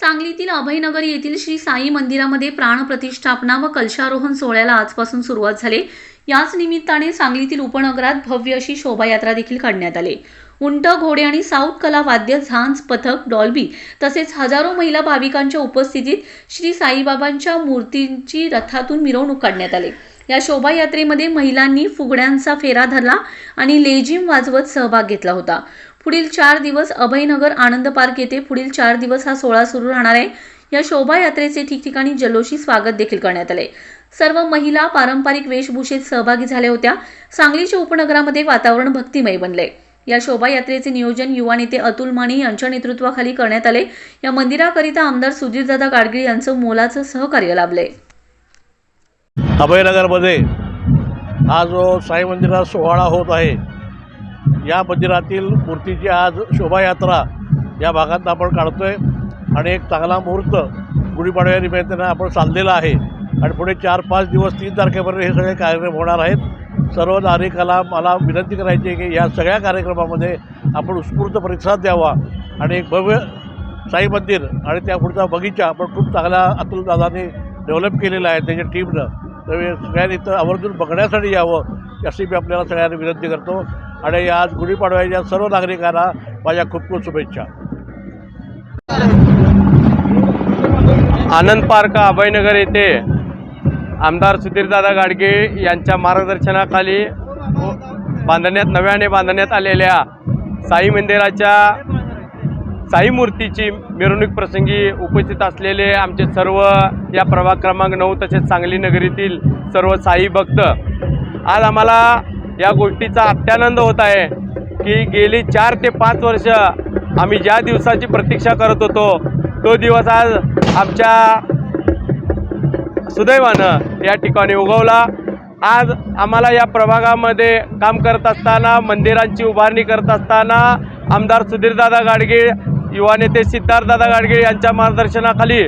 सांगलीतील अभयनगर येथील श्री साई मंदिरामध्ये प्राणप्रतिष्ठापना व कलशारोहण सोहळ्याला आजपासून सुरुवात झाली. याच निमित्ताने सांगलीतील उपनगरात भव्य अशी शोभायात्रा देखील काढण्यात आली. उंट घोडे आणि साऊथ कला वाद्य झांज पथक डॉल्बी तसेच हजारो महिला भाविकांच्या उपस्थितीत श्री साईबाबांच्या मूर्तींची रथातून मिरवणूक काढण्यात आली. या शोभायात्रेमध्ये महिलांनी फुगड्यांचा फेरा धरला आणि लेझिम वाजवत सहभाग घेतला होता. पुढील चार दिवस अभयनगर आनंद पार्क येथे पुढील चार दिवस हा सोहळा सुरू राहणार आहे. या शोभायात्रेचे ठिकठिकाणी जल्लोषी स्वागत देखील करण्यात आले. सर्व महिला पारंपरिक वेशभूषेत सहभागी झाल्या होत्या. सांगलीच्या उपनगरामध्ये वातावरण भक्तिमय बनले. या शोभायात्रेचे नियोजन युवा नेते अतुल माने यांच्या नेतृत्वाखाली करण्यात आले. या मंदिराकरिता आमदार सुधीरदादा गाडगीळ यांचं मोलाचं सहकार्य लाभले. अभयनगरमध्ये हा जो साई मंदिरात सोहळा होत आहे या मंदिरातील मूर्तीची आज शोभायात्रा या भागात आपण काढतो आहे आणि एक चांगला मुहूर्त गुढीपाडव्या निमित्तानं आपण चाललेला आहे. आणि पुढे चार पाच दिवस तीन तारखेपर्यंत हे सगळे कार्यक्रम होणार आहेत. सर्व नागरिकाला मला विनंती करायची आहे की या सगळ्या कार्यक्रमामध्ये आपण उत्स्फूर्त प्रतिसाद द्यावा. आणि एक भव्य साई मंदिर आणि त्या पुढचा बगीचा आपण खूप चांगला अतुल दादाने डेव्हलप केलेला आहे त्याच्या टीमनं तर सगळ्यांनी इथं आवर्जून बघण्यासाठी यावं अशी मी आपल्याला सगळ्यांनी विनंती करतो. आणि आज गुढीपाडव्याच्या सर्व नागरिकांना माझ्या खूप खूप शुभेच्छा. आनंद पार्क अभयनगर येथे आमदार सुधीरदादा गाडगे यांच्या मार्गदर्शनाखाली बांधण्यात नव्याने बांधण्यात आलेल्या साई मंदिराच्या साई मूर्तीची मिरवणूक प्रसंगी उपस्थित असलेले आमचे सर्व या प्रभाग क्रमांक नऊ तसेच सांगली नगरीतील सर्व साई भक्त. आज आम्हाला या गोष्टीचा अत्यानंद होत आहे की गेली चार ते पाच वर्ष आम्ही ज्या दिवसाची प्रतीक्षा करत होतो तो दिवस आज आमच्या सुदैवानं या ठिकाणी उगवला. आज आम्हाला या प्रभागामध्ये काम करत असताना मंदिरांची उभारणी करत असताना आमदार सुधीरदादा गाडगे युवा नेते सिद्धार्थदादा गाडगे यांच्या मार्गदर्शनाखाली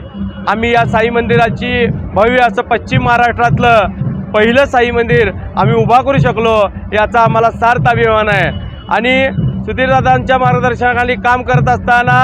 आम्ही या साई मंदिराची भव्य असं पश्चिम महाराष्ट्रातलं पहिलं साई मंदिर आम्ही उभा करू शकलो याचा आम्हाला सार्थ अभिमान आहे. आणि सुधीरदादांच्या मार्गदर्शनाखाली काम करत असताना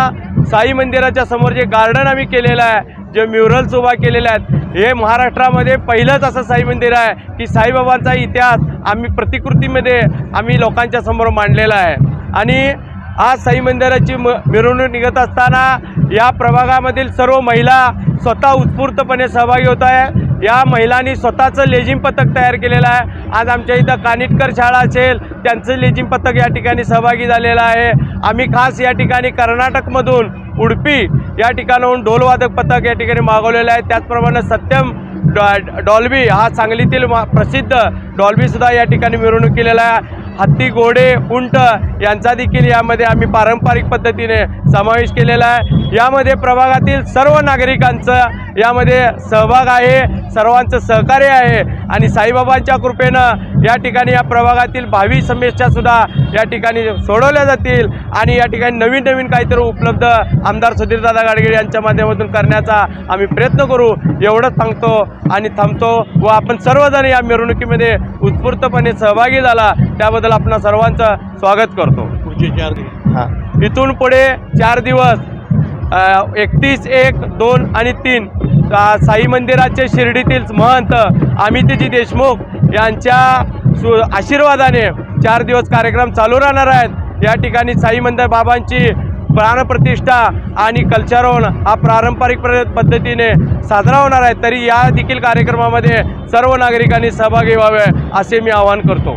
साई मंदिराच्या समोर जे गार्डन आम्ही केलेलं आहे जे म्युरल्स उभा केलेले आहेत हे महाराष्ट्रामध्ये पहिलंच असं साई मंदिर आहे की साईबाबांचा इतिहास आम्ही प्रतिकृतीमध्ये आम्ही लोकांच्या समोर मांडलेला आहे. आणि आज साई मंदिराची म मिरवणूक निघत असताना या प्रभागामधील सर्व महिला स्वतः उत्स्फूर्तपणे सहभागी होत आहे. या महिलांनी स्वतःचं लेझिम पथक तयार केलेलं आहे. आज आमच्या इथं कानिटकर शाळा असेल त्यांचं लेझिम पथक या ठिकाणी सहभागी झालेलं आहे. आम्ही खास या ठिकाणी कर्नाटकमधून उडपी या ठिकाणाहून ढोलवादक पथक या ठिकाणी मागवलेलं आहे. त्याचप्रमाणे सत्यम डॉ डॉल्बी हा सांगलीतील मा प्रसिद्ध डॉल्बीसुद्धा या ठिकाणी मिरवणूक केलेला आहे. हत्ती घोडे उंट यांचा देखील यामध्ये आम्ही पारंपरिक पद्धतीने समावेश केलेला आहे. यामध्ये प्रभागातील सर्व नागरिकांचं यामध्ये सहभाग आहे सर्वांचं सहकार्य आहे आणि साईबाबांच्या कृपेनं या ठिकाणी या प्रभागातील भावी समस्यासुद्धा या ठिकाणी सोडवल्या जातील आणि या ठिकाणी नवीन नवीन काहीतरी उपलब्ध आमदार सुधीरदादा गाडगे यांच्या माध्यमातून करण्याचा आम्ही प्रयत्न करू. एवढंच सांगतो आणि थांबतो व आपण सर्वजण या मिरवणुकीमध्ये उत्स्फूर्तपणे सहभागी झाला. त्याबद्दल आपण सर्वांचं स्वागत करतो. पुढचे चार दिवस. हां. इथून पुढे चार दिवस एकतीस एक दोन आणि तीन. साई मंदिराचे शिर्डीतील महंत अमितजी देशमुख यांच्या सु आशीर्वादाने चार दिवस कार्यक्रम चालू राहणार आहेत. या ठिकाणी साई मंदिर बाबांची प्राणप्रतिष्ठा आणि कल्चरोन हा पारंपरिक प्र पद्धतीने साजरा होणार आहे. तरी या देखील कार्यक्रमामध्ये सर्व नागरिकांनी सहभागी व्हावे असे मी आवाहन करतो.